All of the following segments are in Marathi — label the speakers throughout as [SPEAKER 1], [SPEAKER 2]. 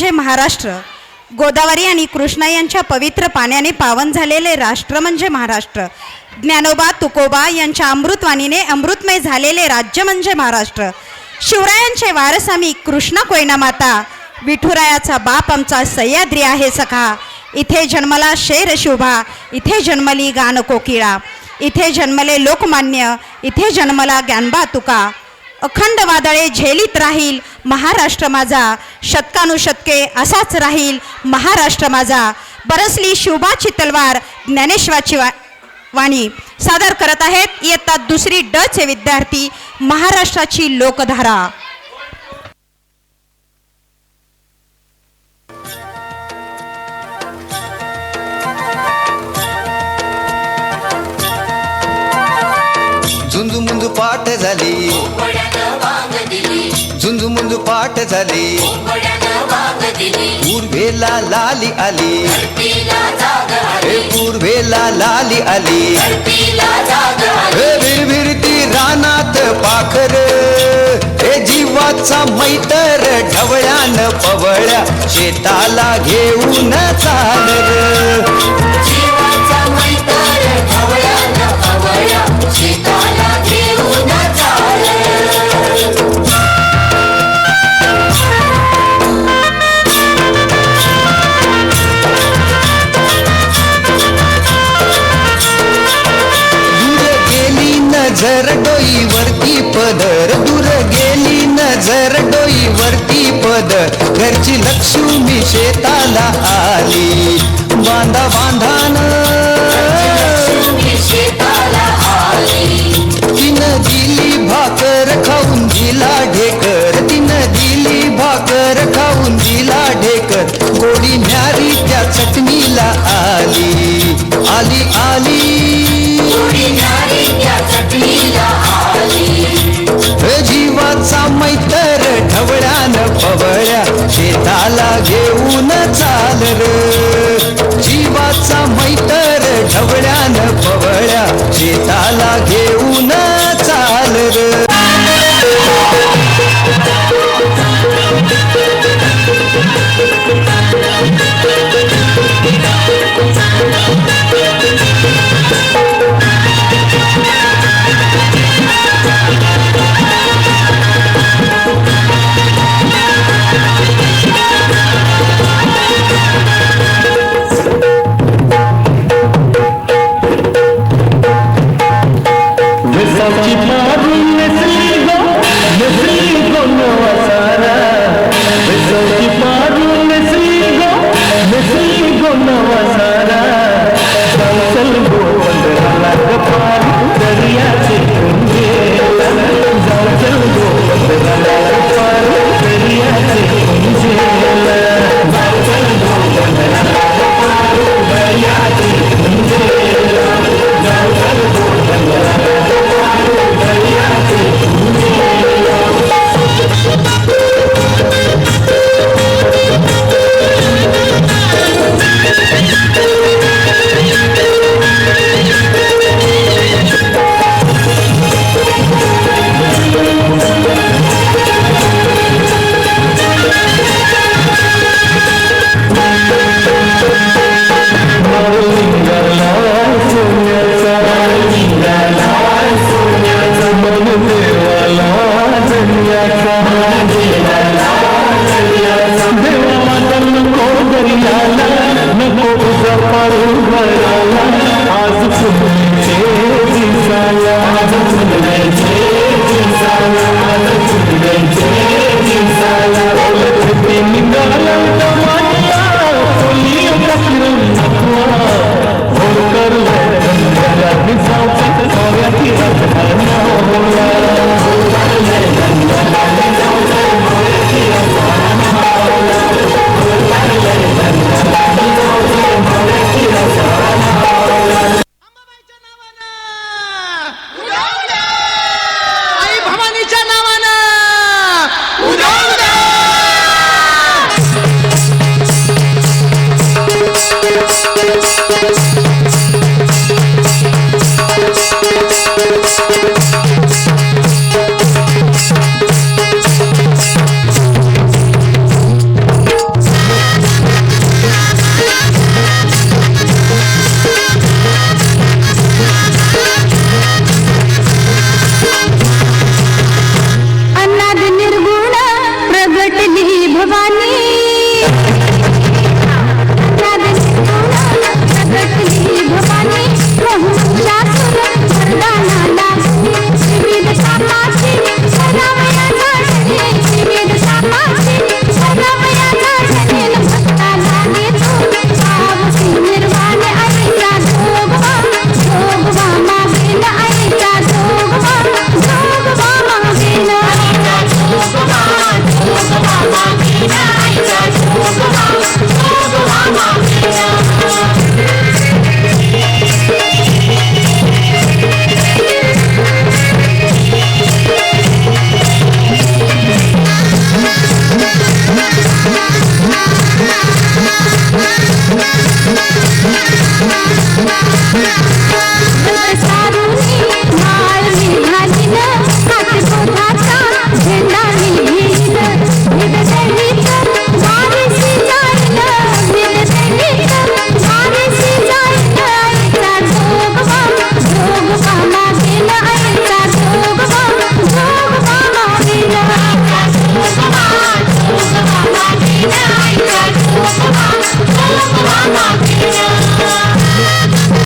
[SPEAKER 1] म्हणजे महाराष्ट्र. गोदावरी आणि कृष्णा यांच्या पवित्र पाण्याने पावन झालेले राष्ट्र म्हणजे महाराष्ट्र. ज्ञानोबा तुकोबा यांच्या अमृतवाणीने अमृतमय झालेले राज्य म्हणजे महाराष्ट्र. शिवरायांचे वारस आम्ही कृष्णा कोयना माता. विठुरायाचा बाप आमचा सह्याद्री आहे सखा. इथे जन्मला शेर शोभा इथे जन्मली गान कोकिळा. इथे जन्मले लोकमान्य इथे जन्मला ज्ञानबा तुका. अखंड वादळे झेलीत राहील महाराष्ट्र माझा शतकानुशतके असाच राहील. महाराष्ट्र माझा. बरसली शिवबाची तलवार ज्ञानेश्वाची वा वाणी. सादर करत आहेत इयत्ता दुसरी डचे विद्यार्थी महाराष्ट्राची लोकधारा.
[SPEAKER 2] पाठ झाली. पूर्वेला लाली आली. हे पूर्वेला लाली आली. हे विरविरती रानात पाखर. हे जीवाचा मैतर ढवळ्यान पवळ्या शेताला घेऊन चाल
[SPEAKER 3] शेताला
[SPEAKER 2] नजर डोईवरती पदर दूर गेली नजर डोईवरती पदर घरची लक्ष्मी शेताला आली. बांधा बांधान ढवळ्यान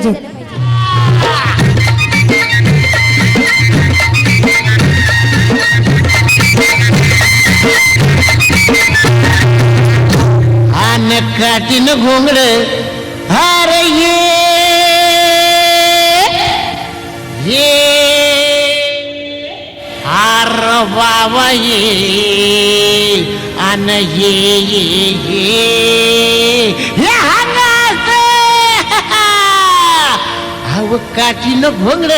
[SPEAKER 2] केलं
[SPEAKER 4] आन काटीन घोंगड अरे ये ये आर बाबा ये आन ये ये ये अव काटीन घोंगड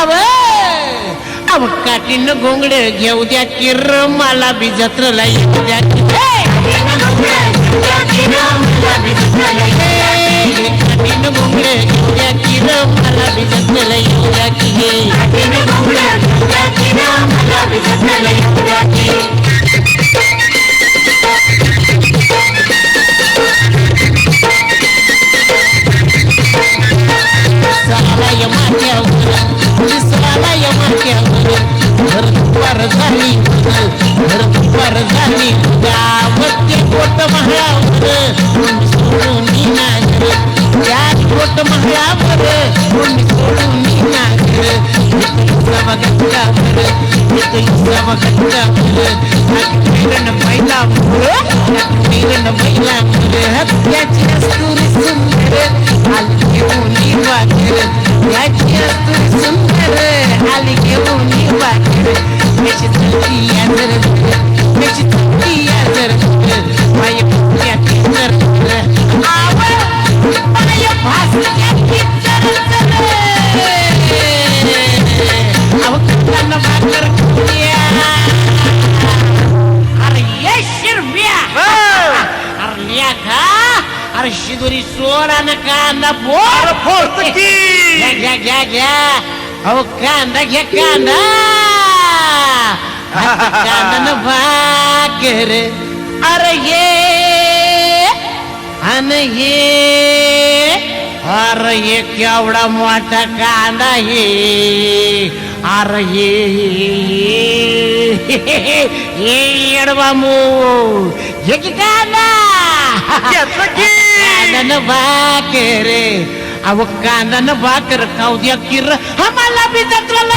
[SPEAKER 4] अव अव काटीन घोंगड घेऊ द्या किर मला बी जत्रला येऊ द्या की हे! कठीण मुंगळे घेऊया की र मला बिजतलेलं येऊया की हे सालाय घर दुपार झाली गावते कोट महाळावर कोणी सोडून नागर त्या कोट महाळावर कोणी सोडून नागर सभा गंगावर सभा गंगावर किरण पहिला किरण पहिला त्याची अस्तुरी सुंदर आली घेऊन वाकर त्याची अस्तुरी सुंदर आली घेऊन वाकर त्याची चलती आदर त्याची शिदोरी सोडा ना कांदा बोर घ्या घ्या घ्या घ्या. अहो कांदा घ्या कांदा. आता कांदा न भाकर अरे ये अन ये अरे ये केवढा मोठा कांदा हे अरे ये येडबामू ये की कांदा? कांदा न भाकर अहो कांदा न भाकर खाऊ द्या किर आम्हाला बी जत्राला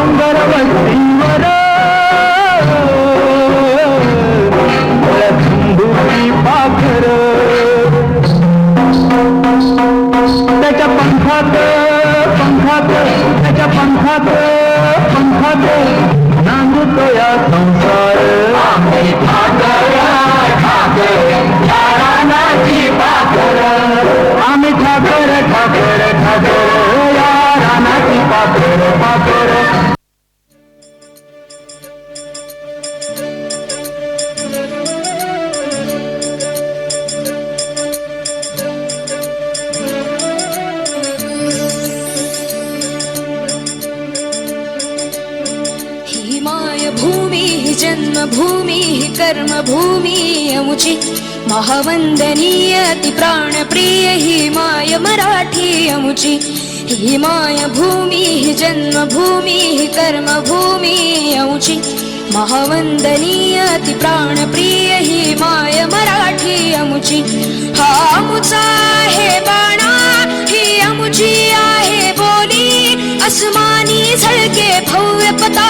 [SPEAKER 5] डोंगर वस्तीवर झुंबुरी पाखर. त्याच्या पंखात पंखात त्याच्या पंखात पंखात नांदतो या संसार.
[SPEAKER 6] मायभूमी हि जन्मभूमी हि कर्मभूमी अमुची. महावंदनीय ती प्राणप्रिय ही माय मराठी अमुची. ही मायभूमी हि जन्मभूमी हि कर्मभूमी अमुची. महावंदनीय ती प्राणप्रिय ही माय मराठी अमुची. हा अमुचा आहे